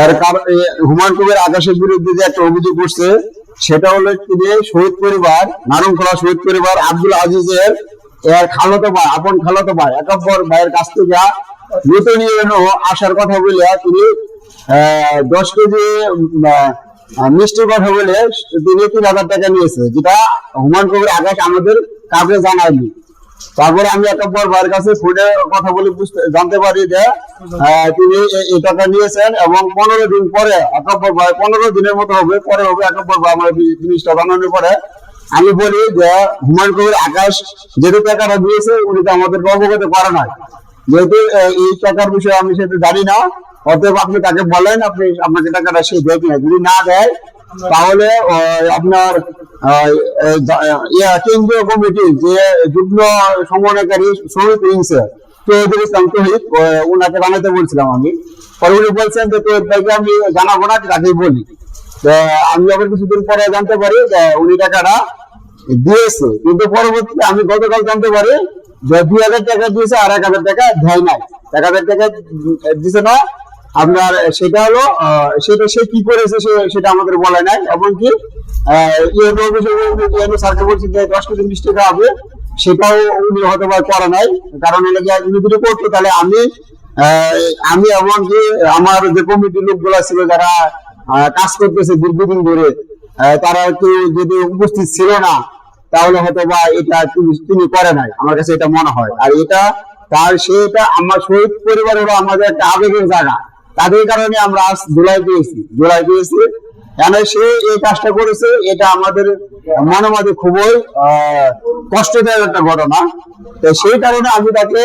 এর হুমায়ুন কবির আকাশের বিরুদ্ধে যে একটা অভিযোগ করছে সেটা হলো তিনি শহীদ পরিবার নারুংখোলা শহীদ পরিবার আব্দুল আজিজের এর খালতো ভাই, আপন খালতো ভাই, একাব্বর ভাইয়ের কাছ থেকে নতুন ইউনো আসার কথা বলে তিনি দশ কেজি মিষ্টির কথা বলে তিনি তিন হাজার টাকা নিয়েছে, যেটা হুমায়ুন কবির আকাশ আমাদের কাউকে জানায়নি। তারপরে আমি একাব্বর ভাইয়ের কাছে ফোনে কথা বলে জানতে পারি যে তিনি এই টাকা নিয়েছেন এবং পনেরো দিন পরে একাব্বর ভাই, পনেরো দিনের মতো হবে, পরে হবে একাব্বর ভাই আমার জিনিসটা জানানোর পরে আমি বলি যে, হুমায়ুন কবির আকাশ যেহেতু টাকাটা দিয়েছে, উনি তো আমাদেরকে অবগত করে নাই যেহেতু এই টাকার বিষয়ে আমি সেটা জানি না, অতএব আপনি তাকে বলেন, আপনি আপনাকে টাকাটা সে দেয় কিনা। যদি না দেয়, তাহলে আপনার জানাতে বলছিলাম আমি। পরে বলছেন যে ভাইকে আমি জানাব না বলি। আমি কিছুদিন পরে জানতে পারি যে, উনি টাকাটা দিয়েছে। কিন্তু পরবর্তীতে আমি গতকাল জানতে পারি যে, দুই হাজার টাকা দিয়েছে আর এক হাজার টাকা দেয় নাই। এক হাজার টাকা দিছে না আপনার সেটা হলো সেটা সে কি করেছে সেটা আমাদের বলে নাই। এমনকি ইউনো স্যারকে যে, দশ সেটাও উনি করে নাই। কারণ উনি যদি করতো, তাহলে আমি আমি এমনকি আমার যে কমিটির লোকগুলো ছিল, যারা কাজ করতেছে দীর্ঘদিন ধরে তারা কেউ যদি উপস্থিত ছিল না, তাহলে হয়তো বা এটা তিনি করে নাই। আমার কাছে এটা মনে হয়। আর এটা, তার সেটা আমার শহীদ পরিবার হলো আমাদের একটা আবেগের জায়গা। তাদের কারণে আমরা আজ জুলাই পেয়েছি জুলাই পেয়েছি। কেন সে এই কাজটা করেছে, এটা আমাদের মনে মধ্যে খুবই কষ্টদায়ক একটা ঘটনা। তো সেই কারণে আমি তাকে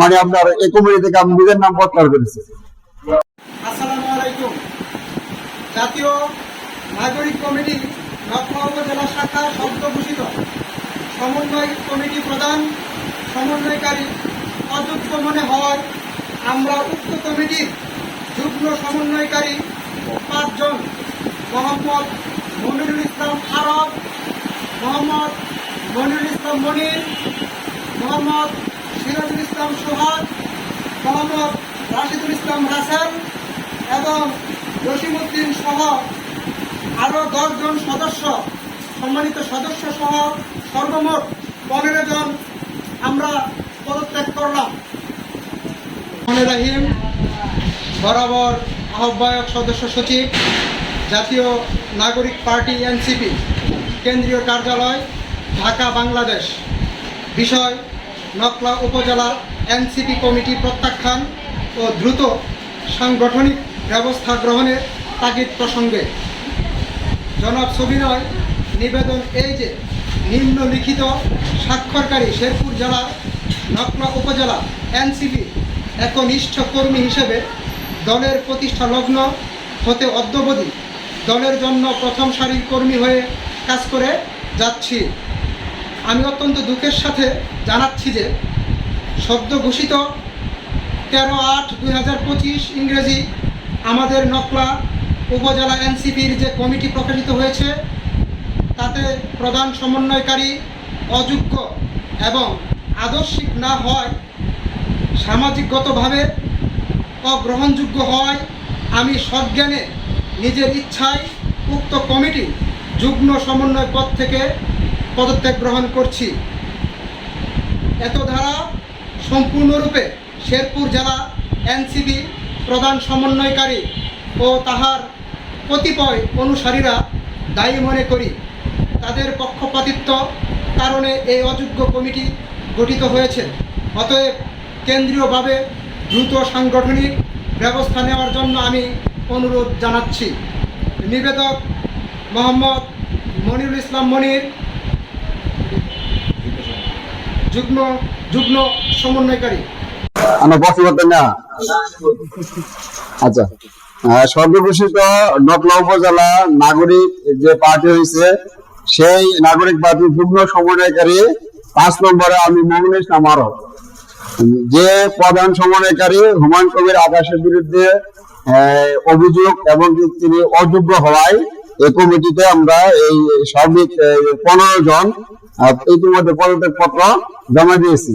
মানে আপনার এই কমিটি থেকে আমি নিজের নাম প্রত্যাহার করেছি। জাতীয় নাগরিক কমিটি লখনৌ উপজেলা শাখা শব্দ ঘোষিত সমন্বয় কমিটি প্রধান, সমন্বয়কারী অযোগ্য মনে হওয়ায় আমরা উক্ত কমিটির যুগ্ম সমন্বয়কারী পাঁচজন, মোহাম্মদ মনিরুল ইসলাম আরব মোহাম্মদ মনিরুল ইসলাম মনির, মোহাম্মদ সিরাজুল ইসলাম সোহাগ, মোহাম্মদ রাশিদুল ইসলাম রাসেল এবং জসিমুদ্দিন সহ আরও দশজন সদস্য, সম্মানিত সদস্য সহ সর্বমোট পনেরো জন আমরা পদত্যাগ করলাম। রাহিম বরাবর আহ্বায়ক সদস্য সচিব, জাতীয় নাগরিক পার্টি এনসিপি, কেন্দ্রীয় কার্যালয়, ঢাকা, বাংলাদেশ। বিষয়, নকলা উপজেলা এনসিপি কমিটি প্রত্যাখ্যান ও দ্রুত সাংগঠনিক ব্যবস্থা গ্রহণের তাগিদ প্রসঙ্গে। জনাব সবিনয় নিবেদন এই যে নিম্নলিখিত স্বাক্ষরকারী শেরপুর জেলার নকলা উপজেলা এনসিপি একনিষ্ঠ কর্মী হিসেবে দলের প্রতিষ্ঠা লগ্ন হতে অদ্যবধি দলের জন্য প্রথম সারির কর্মী হয়ে কাজ করে যাচ্ছি। আমি অত্যন্ত দুঃখের সাথে জানাচ্ছি যে সদ্য ঘোষিত তেরো আট দুই ইংরেজি আমাদের নকলা উপজেলা এনসিপির যে কমিটি প্রকাশিত হয়েছে, তাতে প্রধান সমন্বয়কারী অযোগ্য এবং আদর্শিক না হয় সামাজিকগতভাবে অগ্রহণযোগ্য হয়। আমি সজ্ঞানে নিজের ইচ্ছায় উক্ত কমিটি যুগ্ম সমন্বয় পদ থেকে পদত্যাগ গ্রহণ করছি। এত ধারা সম্পূর্ণরূপে শেরপুর জেলা এনসিবি প্রধান সমন্বয়কারী ও তাহার কতিপয় অনুসারীরা দায়ী মনে করি। তাদের পক্ষপাতিত্ব কারণে এই অযোগ্য কমিটি গঠিত হয়েছে। অতএব কেন্দ্রীয়ভাবে দ্রুত সাংগঠনিক ব্যবস্থা নেওয়ার জন্য আমি অনুরোধ জানাচ্ছি। নিবেদক মোহাম্মদ মনিরুল ইসলাম মনির, যুগ্ম যুগ্ম সমন্বয়কারী। না? আচ্ছা। সর্বঘোষিত নকলা উপজেলা নাগরিক যে পার্টি হয়েছে, সেই নাগরিক পার্টি যুগ্ম সমন্বয়কারী পাঁচ নম্বরে আমি মোহাম্মদ ইসলাম আরব যে প্রধান সমন্বয়কারী হুমায়ুন কবির আকাশের বিরুদ্ধে অভিযোগ এবং তিনি অযোগ্য হওয়ায় এই কমিটিতে আমরা এই সার্বিক পনেরো জন ইতিমধ্যে পদত্যাগ পত্র জমা দিয়েছি।